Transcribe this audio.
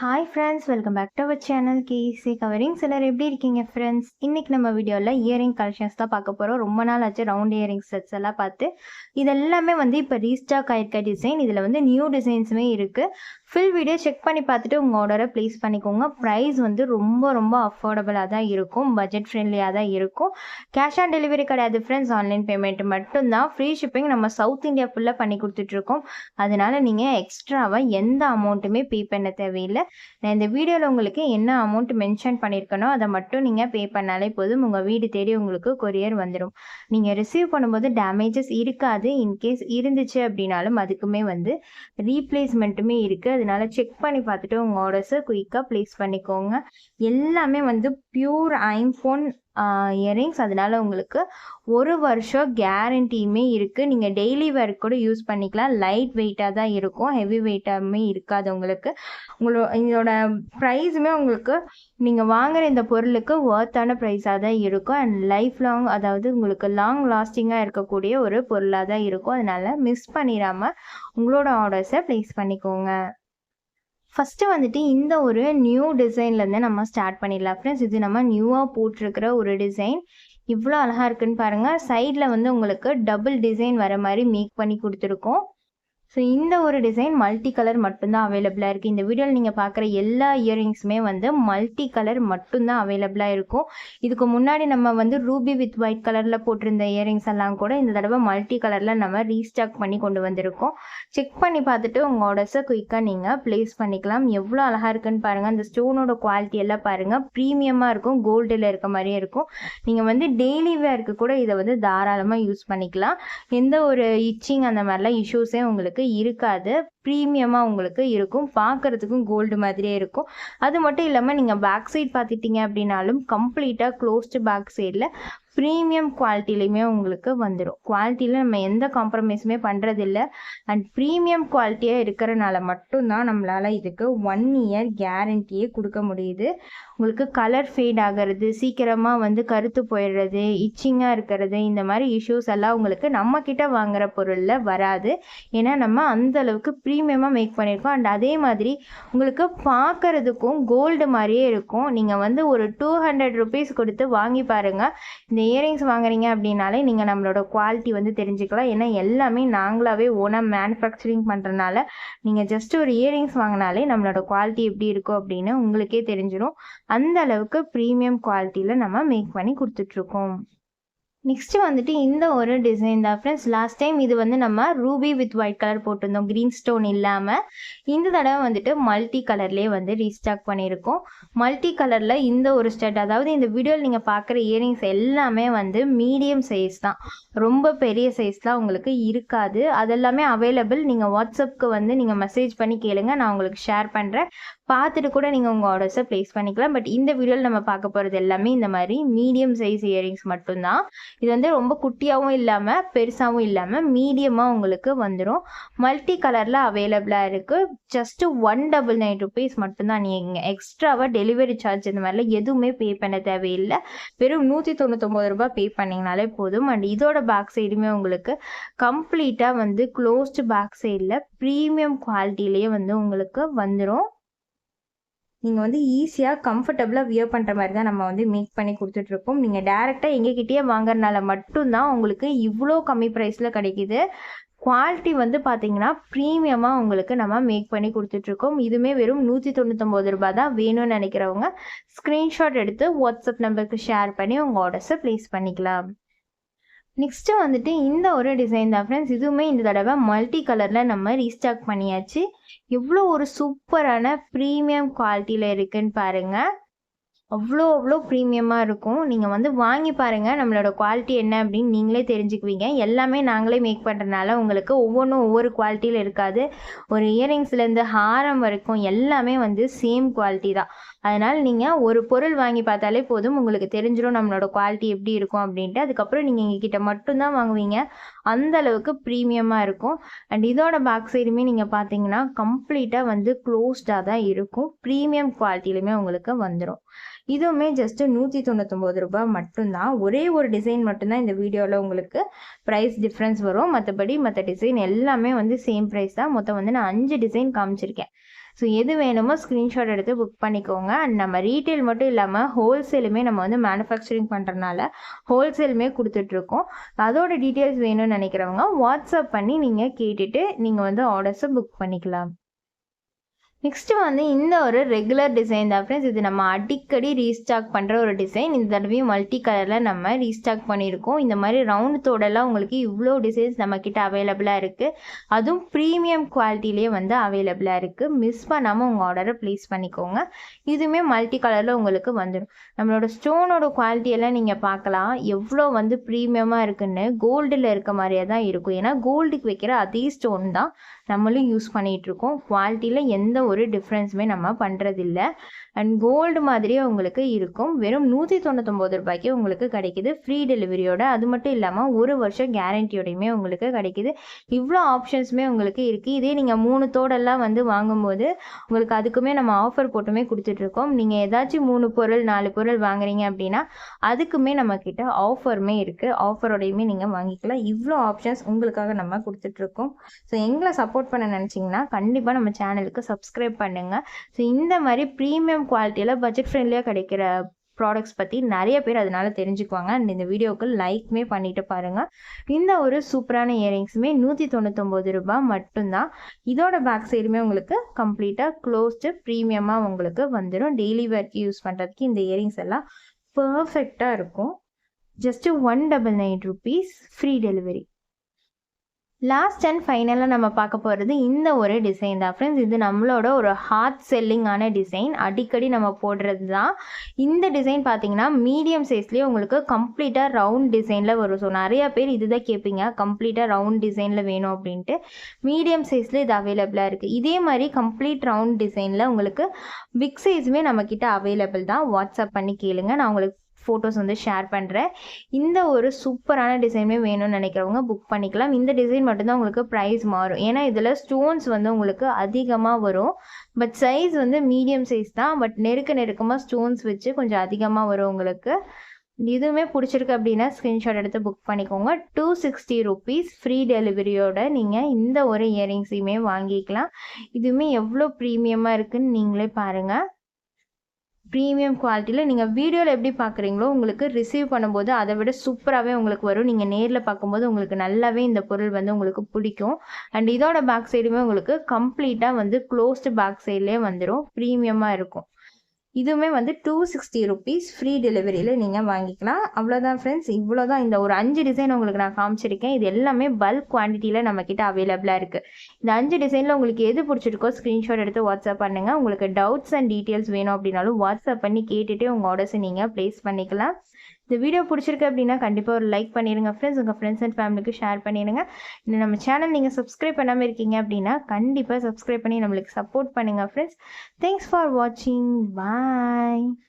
Hi friends welcome back to our channel K C covering சிலர் எப்படி இருக்கீங்க friends இன்னைக்கு நம்ம வீடியோவில் இயரிங் கலெக்ஷன்ஸ் தான் பார்க்க போகிறோம் ரொம்ப நாள் ஆச்சு ரவுண்ட் இயரிங் செட்ஸ் எல்லாம் பார்த்து. இது எல்லாமே வந்து இப்போ ரீஸ்டாக் ஆயிருக்க டிசைன் இதில் வந்து நியூ டிசைன்ஸுமே இருக்குது ஃபுல் வீடியோ செக் பண்ணி பார்த்துட்டு உங்கள் ஆர்டரை ப்ளேஸ் பண்ணிக்கோங்க. ப்ரைஸ் வந்து ரொம்ப ரொம்ப அஃபோர்டபுளாக தான் இருக்கும். பட்ஜெட் ஃப்ரெண்ட்லியாக தான் இருக்கும். கேஷ் ஆன் டெலிவரி கிடையாது ஃப்ரெண்ட்ஸ் ஆன்லைன் பேமெண்ட் மட்டும்தான். ஃப்ரீ ஷிப்பிங் நம்ம சவுத் இந்தியா ஃபுல்லாக பண்ணி கொடுத்துட்ருக்கோம். அதனால நீங்கள் எக்ஸ்ட்ராவாக எந்த அமௌண்ட்டுமே பே பண்ண தேவையில்லை. நான் இந்த வீடியோவில் உங்களுக்கு என்ன அமௌண்ட் மென்ஷன் பண்ணியிருக்கனோ அதை மட்டும் நீங்கள் பே பண்ணாலே போதும். உங்கள் வீடு தேடி உங்களுக்கு கொரியர் வந்துடும் நீங்கள் ரிசீவ் பண்ணும்போது டேமேஜஸ் இருக்காது. இன்கேஸ் இருந்துச்சு அப்படின்னாலும் அதுக்குமே வந்து ரீப்ளேஸ்மெண்ட்டுமே இருக்குது அதனால செக் பண்ணி பார்த்துட்டு உங்கள் ஆர்டர்ஸை குயிக்காக ப்ளேஸ் பண்ணிக்கோங்க. எல்லாமே வந்து பியூர் ஐஃபோன் இயரிங்ஸ் அதனால உங்களுக்கு ஒரு வருஷம் கேரண்டியுமே இருக்குது நீங்கள் டெய்லி வேர் கூட யூஸ் பண்ணிக்கலாம். லைட் வெயிட்டாக தான் இருக்கும். ஹெவி வெயிட்டாகவுமே இருக்காது உங்களுக்கு. உங்களோட இதோட ப்ரைஸுமே உங்களுக்கு நீங்கள் வாங்குகிற இந்த பொருளுக்கு ஒர்த்தான ப்ரைஸாக தான் இருக்கும். அண்ட் லைஃப் லாங் அதாவது உங்களுக்கு லாங் லாஸ்டிங்காக இருக்கக்கூடிய ஒரு பொருளாக தான் இருக்கும். அதனால மிஸ் பண்ணிடாமல் உங்களோட ஆர்டர்ஸை ப்ளேஸ் பண்ணிக்கோங்க. ஃபஸ்ட்டு வந்துட்டு இந்த ஒரு நியூ டிசைன்லேருந்து நம்ம ஸ்டார்ட் பண்ணிடலாம். ஃப்ரெண்ட்ஸ் இது நம்ம நியூவாக போட்டிருக்கிற ஒரு டிசைன் இவ்வளோ அழகாக இருக்குன்னு பாருங்கள் சைடில் வந்து உங்களுக்கு டபுள் டிசைன் வர மாதிரி மேக் பண்ணி கொடுத்துருக்கோம். ஸோ இந்த ஒரு டிசைன் மல்டி கலர் மட்டும்தான் அவைலபிளாக இருக்குது இந்த வீடியோவில் நீங்கள் பார்க்குற எல்லா இயரிங்ஸுமே வந்து மல்டி கலர் மட்டும்தான் அவைலபிளாக இருக்கும். இதுக்கு முன்னாடி நம்ம வந்து ரூபி வித் ஒயிட் கலரில் போட்டிருந்த இயரிங்ஸ் எல்லாம் கூட இந்த தடவை மல்டி கலரில் நம்ம ரீஸ்டாக் பண்ணி கொண்டு வந்திருக்கோம். செக் பண்ணி பார்த்துட்டு உங்கள் ஆர்டர்ஸை குயிக்காக நீங்கள் ப்ளேஸ் பண்ணிக்கலாம். எவ்வளோ அழகாக இருக்குன்னு பாருங்கள் அந்த ஸ்டோனோட குவாலிட்டி எல்லாம் பாருங்கள் ப்ரீமியமாக இருக்கும். கோல்டில் இருக்க மாதிரியே இருக்கும். நீங்கள் வந்து டெய்லி வேர்க்கு கூட இதை வந்து தாராளமாக யூஸ் பண்ணிக்கலாம். எந்த ஒரு இச்சிங் அந்த மாதிரிலாம் இஷ்யூஸே உங்களுக்கு இருக்காது. ப்ரீமியமாக உங்களுக்கு இருக்கும். பார்க்குறதுக்கும் கோல்டு மாதிரியே இருக்கும். அது மட்டும் இல்லாமல் நீங்கள் பேக் சைட் பார்த்துட்டீங்க அப்படின்னாலும் கம்ப்ளீட்டாக க்ளோஸ்டு பேக் சைடில் ப்ரீமியம் குவாலிட்டிலையுமே உங்களுக்கு வந்துடும் குவாலிட்டியில் நம்ம எந்த காம்ப்ரமைஸுமே பண்ணுறதில்ல அண்ட் ப்ரீமியம் குவாலிட்டியாக இருக்கிறனால மட்டும்தான் நம்மளால் இதுக்கு ஒன் இயர் கேரண்டியே கொடுக்க முடியுது. உங்களுக்கு கலர் ஃபேட் ஆகிறது சீக்கிரமாக வந்து கருத்து போயிடுறது இச்சிங்காக இருக்கிறது இந்த மாதிரி இஷ்யூஸ் எல்லாம் உங்களுக்கு நம்மக்கிட்ட வாங்குகிற பொருளில் வராது. ஏன்னா நம்ம அந்த அளவுக்கு ப்ரீமியமாக மேக் பண்ணியிருக்கோம் அண்ட் அதே மாதிரி உங்களுக்கு பார்க்குறதுக்கும் கோல்டு மாதிரியே இருக்கும். நீங்கள் வந்து ஒரு டூ ஹண்ட்ரட் ருபீஸ் கொடுத்து வாங்கி பாருங்கள் இந்த இயரிங்ஸ் வாங்குறீங்க அப்படின்னாலே நீங்கள் நம்மளோட குவாலிட்டி வந்து தெரிஞ்சுக்கலாம். ஏன்னா எல்லாமே நாங்களாகவே ஓனாக மேனுஃபேக்சரிங் பண்ணுறனால நீங்கள் ஜஸ்ட் ஒரு இயரிங்ஸ் வாங்கினாலே நம்மளோட குவாலிட்டி எப்படி இருக்கும் அப்படின்னு உங்களுக்கே தெரிஞ்சிடும் அந்த அளவுக்கு ப்ரீமியம் குவாலிட்டியில் நம்ம மேக் பண்ணி கொடுத்துட்ருக்கோம் நெக்ஸ்ட்டு வந்துட்டு இந்த ஒரு டிசைன் தான். ஃப்ரெண்ட்ஸ் லாஸ்ட் டைம் இது வந்து நம்ம ரூபி வித் ஒயிட் கலர் போட்டிருந்தோம். க்ரீன் ஸ்டோன் இல்லாமல் இந்த தடவை வந்துட்டு மல்டி கலர்லேயே வந்து ரீஸ்டாக் பண்ணியிருக்கோம். மல்டி கலரில் இந்த ஒரு ஸ்டெட் அதாவது இந்த வீடியோவில் நீங்கள் பார்க்குற இயரிங்ஸ் எல்லாமே வந்து மீடியம் சைஸ் தான். ரொம்ப பெரிய சைஸ்லாம் உங்களுக்கு இருக்காது. அதெல்லாமே அவைலபிள் நீங்கள் வாட்ஸ்அப்புக்கு வந்து நீங்கள் மெசேஜ் பண்ணி கேளுங்க. நான் உங்களுக்கு ஷேர் பண்ணுறேன் பார்த்துட்டு கூட நீங்கள் உங்கள் ஆர்டர்ஸை ப்ளேஸ் பண்ணிக்கலாம். பட் இந்த வீடியோவில் நம்ம பார்க்க போகிறது எல்லாமே இந்த மாதிரி மீடியம் சைஸ் இயரிங்ஸ் மட்டும்தான். இது வந்து ரொம்ப குட்டியாகவும் இல்லாமல் பெருசாகவும் இல்லாமல் மீடியமாக உங்களுக்கு வந்துடும் மல்டி கலரில் அவைலபிளாக இருக்குது just one double nine rupees மட்டும்தான். நீங்கள் எக்ஸ்ட்ராவாக டெலிவரி சார்ஜ் இந்த மாதிரிலாம் எதுவுமே பே பண்ண தேவையில்லை. வெறும் நூற்றி தொண்ணூத்தொம்பது ரூபாய் பே பண்ணிங்கனாலே போதும். அண்ட் இதோட பேக் சைடுமே உங்களுக்கு கம்ப்ளீட்டாக வந்து க்ளோஸ்டு பேக் சைடில் ப்ரீமியம் குவாலிட்டிலேயே வந்து உங்களுக்கு வந்துடும் நீங்கள் வந்து ஈஸியாக கம்ஃபர்டபுளாக வியர் பண்ணுற மாதிரி தான் நம்ம வந்து மேக் பண்ணி கொடுத்துட்ருக்கோம் நீங்கள் டேரெக்டாக எங்ககிட்டயே வாங்குறதுனால மட்டும்தான் உங்களுக்கு இவ்வளோ கம்மி ப்ரைஸில் கிடைக்கிது. குவாலிட்டி வந்து பார்த்தீங்கன்னா ப்ரீமியமாக உங்களுக்கு நம்ம மேக் பண்ணி கொடுத்துட்ருக்கோம் இதுவுமே வெறும் நூற்றி தொண்ணூத்தொம்பது ரூபாய் தான் வேணும்னு நினைக்கிறவங்க ஸ்க்ரீன்ஷாட் எடுத்து வாட்ஸ்அப் நம்பருக்கு ஷேர் பண்ணி உங்கள் ஆர்டர்ஸை ப்ளேஸ் பண்ணிக்கலாம். நெக்ஸ்ட்டு வந்துட்டு இந்த ஒரு டிசைன் தான் ஃப்ரெண்ட்ஸ் இதுவுமே இந்த தடவை மல்டி கலரில் நம்ம ரீஸ்டாக் பண்ணியாச்சு. எவ்வளோ ஒரு சூப்பரான ப்ரீமியம் குவாலிட்டியில் இருக்குன்னு பாருங்கள் அவ்வளோ அவ்வளோ ப்ரீமியமாக இருக்கும். நீங்கள் வந்து வாங்கி பாருங்கள் நம்மளோட குவாலிட்டி என்ன அப்படின்னு நீங்களே தெரிஞ்சுக்குவீங்க. எல்லாமே நாங்களே மேக் பண்ணுறதுனால உங்களுக்கு ஒவ்வொன்றும் ஒவ்வொரு குவாலிட்டியில் இருக்காது. ஒரு இயரிங்ஸ்லேருந்து ஹாரம் வரைக்கும் எல்லாமே வந்து சேம் குவாலிட்டி தான். அதனால் நீங்கள் ஒரு பொருள் வாங்கி பார்த்தாலே போதும். உங்களுக்கு தெரிஞ்சிடும் நம்மளோட குவாலிட்டி எப்படி இருக்கும் அப்படின்ட்டு. அதுக்கப்புறம் நீங்கள் எங்ககிட்ட மட்டும்தான் வாங்குவீங்க. அந்த அளவுக்கு ப்ரீமியமாக இருக்கும். அண்ட் இதோட பேக் சைடுமே நீங்கள் பார்த்தீங்கன்னா கம்ப்ளீட்டாக வந்து க்ளோஸ்டாக தான் இருக்கும். ப்ரீமியம் குவாலிட்டியிலுமே உங்களுக்கு வந்துடும் இதுவுமே ஜஸ்ட்டு நூற்றி தொண்ணூத்தொம்பது ரூபாய் மட்டும்தான். ஒரே ஒரு டிசைன் மட்டும்தான் இந்த வீடியோவில் உங்களுக்கு ப்ரைஸ் டிஃப்ரென்ஸ் வரும். மற்றபடி மற்ற டிசைன் எல்லாமே வந்து சேம் ப்ரைஸ் தான். மொத்தம் வந்து நான் அஞ்சு டிசைன் காமிச்சிருக்கேன். ஸோ எது வேணுமோ ஸ்க்ரீன்ஷாட் எடுத்து புக் பண்ணிக்கோங்க. அண்ட் நம்ம ரீட்டைல் மட்டும் இல்லாமல் ஹோல்சேலுமே நம்ம வந்து மேனுஃபேக்சரிங் பண்ணுறதுனால ஹோல்சேலுமே கொடுத்துட்ருக்கோம். அதோட டீட்டெயில்ஸ் வேணும்னு நினைக்கிறவங்க வாட்ஸ்அப் பண்ணி நீங்கள் கேட்டுட்டு நீங்கள் வந்து ஆர்டர்ஸை புக் பண்ணிக்கலாம். நெக்ஸ்ட் வந்து இந்த ஒரு ரெகுலர் டிசைன் தான் ஃப்ரெண்ட்ஸ் இது நம்ம அடிக்கடி ரீஸ்டாக் பண்ணுற ஒரு டிசைன் இந்த தடவையும் மல்டி கலரில் நம்ம ரீஸ்டாக் பண்ணியிருக்கோம். இந்த மாதிரி ரவுண்டோடலாம் தோடெல்லாம் உங்களுக்கு இவ்வளோ டிசைன்ஸ் நம்மக்கிட்ட அவைலபிளாக இருக்குது அதுவும் ப்ரீமியம் குவாலிட்டிலேயே வந்து அவைலபிளாக இருக்குது மிஸ் பண்ணாமல் உங்கள் ஆர்டரை ப்ளேஸ் பண்ணிக்கோங்க. இதுவுமே மல்டி கலரில் உங்களுக்கு வந்துடும் நம்மளோட ஸ்டோனோட குவாலிட்டியெல்லாம் நீங்கள் பார்க்கலாம். எவ்வளோ வந்து ப்ரீமியமாக இருக்குன்னு கோல்டில் இருக்க மாதிரியே தான் இருக்கும். ஏன்னா கோல்டுக்கு வைக்கிற அதே ஸ்டோன் தான். நம்மளும் யூஸ் பண்ணிகிட்ருக்கோம் குவாலிட்டியில் எந்த ஒரு டிஃப்ரென்ஸுமே நம்ம பண்ணுறதில்ல அண்ட் கோல்டு மாதிரியே உங்களுக்கு இருக்கும். வெறும் நூற்றி தொண்ணூத்தொம்பது ரூபாய்க்கு உங்களுக்கு கிடைக்கிது. ஃப்ரீ டெலிவரியோட அது மட்டும் இல்லாமல் ஒரு வருஷம் கேரண்டியோடையுமே உங்களுக்கு கிடைக்கிது. இவ்வளோ ஆப்ஷன்ஸுமே உங்களுக்கு இருக்குது இதே நீங்கள் மூணு தோடெல்லாம் வந்து வாங்கும்போது உங்களுக்கு அதுக்குமே நம்ம ஆஃபர் போட்டுமே கொடுத்துட்ருக்கோம் நீங்கள் ஏதாச்சும் மூணு பொருள் நாலு பொருள் வாங்குறீங்க அப்படின்னா அதுக்குமே நம்மக்கிட்ட ஆஃபருமே இருக்குது ஆஃபரோடையுமே நீங்கள் வாங்கிக்கலாம். இவ்வளோ ஆப்ஷன்ஸ் உங்களுக்காக நம்ம கொடுத்துட்ருக்கோம் ஸோ எங்களை சப்போர்ட் பண்ண நினச்சிங்கன்னா கண்டிப்பாக நம்ம சேனலுக்கு சப்ஸ்கிரைப் பண்ணுங்கள் ஸோ இந்த மாதிரி ப்ரீமியம் குவாலிட்டியில் பட்ஜெட் ஃப்ரெண்ட்லியாக கிடைக்கிற ப்ராடக்ட்ஸ் பற்றி நிறைய பேர் அதனால தெரிஞ்சுக்குவாங்க. அண்ட் இந்த வீடியோவுக்கு லைக்மே பண்ணிட்டு பாருங்கள் இந்த ஒரு சூப்பரான இயரிங்ஸுமே நூற்றி தொண்ணூத்தொம்பது ரூபாய் மட்டும்தான். இதோட பேக் சைடுமே உங்களுக்கு கம்ப்ளீட்டாக க்ளோஸ்டு ப்ரீமியமாக உங்களுக்கு வந்துடும் டெய்லி வேர்க்கு யூஸ் பண்ணுறதுக்கு இந்த இயரிங்ஸ் எல்லாம் பர்ஃபெக்டாக இருக்கும். Just one double nine rupees free delivery last and ஃபைனலாக நம்ம பார்க்க போகிறது இந்த ஒரு டிசைன் தான். ஃப்ரெண்ட்ஸ் இது நம்மளோட ஒரு ஹார்ட் செல்லிங்கான டிசைன் அடிக்கடி நம்ம போடுறது தான் இந்த டிசைன் பார்த்தீங்கன்னா மீடியம் சைஸ்லேயே உங்களுக்கு கம்ப்ளீட்டாக ரவுண்ட் டிசைனில் வரும். ஸோ நிறையா பேர் இதுதான் கேட்பீங்க. கம்ப்ளீட்டாக ரவுண்ட் டிசைனில் வேணும் அப்படின்ட்டு. மீடியம் சைஸில் இது அவைலபிளாக இருக்குது இதே மாதிரி கம்ப்ளீட் ரவுண்ட் டிசைனில் உங்களுக்கு பிக் சைஸுமே நம்மக்கிட்ட அவைலபிள் தான் வாட்ஸ்அப் பண்ணி கேளுங்க. நான் உங்களுக்கு ஃபோட்டோஸ் வந்து ஷேர் பண்ணுறேன் இந்த ஒரு சூப்பரான டிசைனுமே வேணும்னு நினைக்கிறவங்க புக் பண்ணிக்கலாம். இந்த டிசைன் மட்டும்தான் உங்களுக்கு ப்ரைஸ் மாறும். ஏன்னா இதில் ஸ்டோன்ஸ் வந்து உங்களுக்கு அதிகமாக வரும். பட் சைஸ் வந்து மீடியம் சைஸ் தான். பட் நெருக்க நெருக்கமாக ஸ்டோன்ஸ் வச்சு கொஞ்சம் அதிகமாக வரும் உங்களுக்கு. இதுவுமே பிடிச்சிருக்கு அப்படின்னா ஸ்க்ரீன்ஷாட் எடுத்து புக் பண்ணிக்கோங்க. டூ சிக்ஸ்டி ருபீஸ் ஃப்ரீ டெலிவரியோட நீங்கள் இந்த ஒரு இயரிங்ஸையுமே வாங்கிக்கலாம். இதுவுமே எவ்வளோ ப்ரீமியமாக இருக்குன்னு நீங்களே பாருங்கள் ப்ரீமியம் குவாலிட்டியில் நீங்கள் வீடியோவில் எப்படி பார்க்குறீங்களோ உங்களுக்கு ரிசீவ் பண்ணும்போது அதை விட சூப்பராகவே உங்களுக்கு வரும். நீங்கள் நேரில் பார்க்கும்போது உங்களுக்கு நல்லாவே இந்த பொருள் வந்து உங்களுக்கு பிடிக்கும். அண்ட் இதோட பேக் சைடுமே உங்களுக்கு கம்ப்ளீட்டாக வந்து க்ளோஸ்டு பேக் சைட்லேயே வந்துடும் ப்ரீமியமாக இருக்கும். இதுவுமே வந்து டூ சிக்ஸ்டி ருபீஸ் ஃப்ரீ டெலிவரியில் நீங்கள் வாங்கிக்கலாம். அவ்வளோதான் ஃப்ரெண்ட்ஸ் இவ்வளோ தான் இந்த ஒரு அஞ்சு டிசைன் உங்களுக்கு நான் காமிச்சிருக்கேன். இது எல்லாமே பல்க் குவான்டிட்டியில் நம்மக்கிட்ட அவைலபிளாக இருக்குது இந்த அஞ்சு டிசைனில் உங்களுக்கு எது பிடிச்சிருக்கோ ஸ்க்ரீன்ஷாட் எடுத்து வாட்ஸ்அப் பண்ணுங்கள் உங்களுக்கு டவுட்ஸ் அண்ட் டீட்டெயில்ஸ் வேணும் அப்படின்னாலும் வாட்ஸ்அப் பண்ணி கேட்டுகிட்டே உங்கள் ஆர்டர்ஸை நீங்கள் ப்ளேஸ் பண்ணிக்கலாம். இந்த வீடியோ பிடிச்சிருக்கு அப்படின்னா கண்டிப்பாக ஒரு லைக் பண்ணிடுங்க ஃப்ரெண்ட்ஸ் உங்கள் ஃப்ரெண்ட்ஸ் அண்ட் ஃபேமிலிக்கு ஷேர் பண்ணிடுங்க. இன்னும் நம்ம சேனல் நீங்கள் சப்ஸ்கிரைப் பண்ணாமல் இருக்கீங்க அப்படின்னா கண்டிப்பாக சப்ஸ்கிரைப் பண்ணி நம்மளுக்கு சப்போர்ட் பண்ணுங்கள் ஃப்ரெண்ட்ஸ் தேங்க்ஸ் ஃபார் வாட்சிங் Bye.